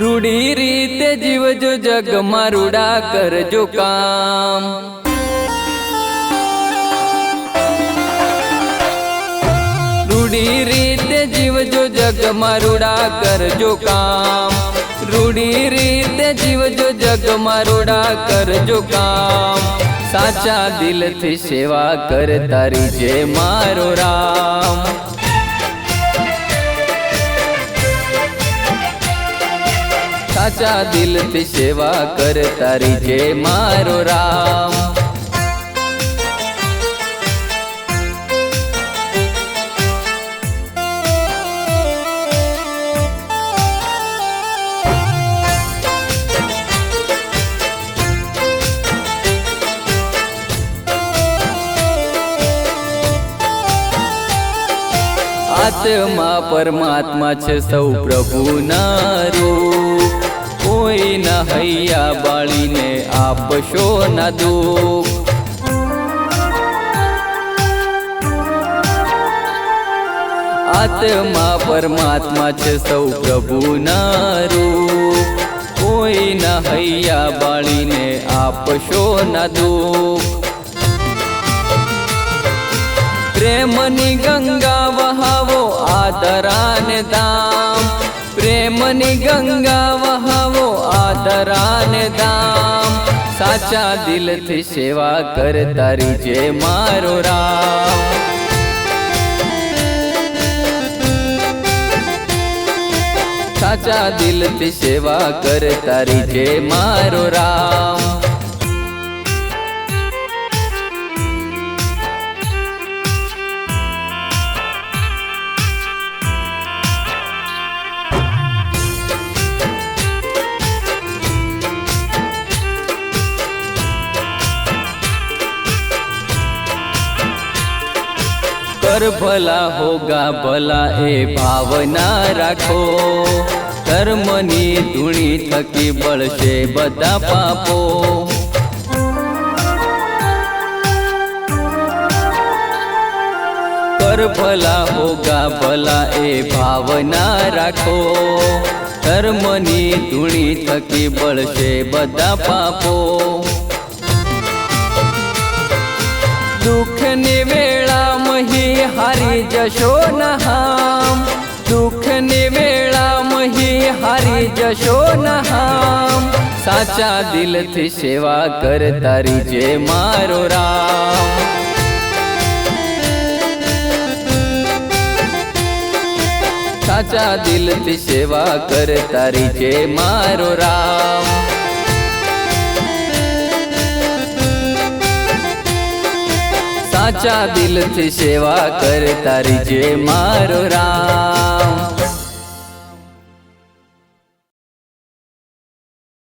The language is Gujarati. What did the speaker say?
રૂડી રીતે જીવજો જગમાં રૂડા કરજો કામ. રૂડી રીતે જીવજો જગમાં રૂડા કરજો કામ. રૂડી રીતે જીવજો જગમાં રૂડા કરજો કામ. સાચા દિલથી સેવા કર તારી જે મારો રામ. સાચા દિલથી સેવા કર તારી જે મારો રામ આત્મા પરમાત્મા છે સૌ પ્રભુ રૂપ કોઈ ન હૈયા બાળીને આપશો ન દુઃખ. આત્મા પરમાત્મા છે સૌ પ્રભુના રૂપ. કોઈ ન હૈયા બાળીને આપશો ન દુઃખ. પ્રેમની ગંગા વહાવો આદરાને દામ પ્રેમની ગંગા વહાવો આદરાને દામ, સાચા દિલથી સેવા કર તારી જે મારો રામ. સાચા દિલથી સેવા કર તારી જે મારો રામ. કર ભલા હોગા ભલા એ ભાવના રાખો. કર્મની ધૂણી થકી બળશે બધા પાપો. કર ભલા હોગા ભલા એ ભાવના રાખો. કર્મની ધૂણી થકી બળશે બધા પાપો. દુઃખની વેળા મહી હારી જશો નહામ દુઃખની વેળા મહી હારી જશો નહામ સાચા દિલથી સેવા કર તારી જે મારો રામ સાચા દિલથી સેવા કર તારી જે મારો રામ સાચા દિલથી સેવા કર તારી જે મારો રામ.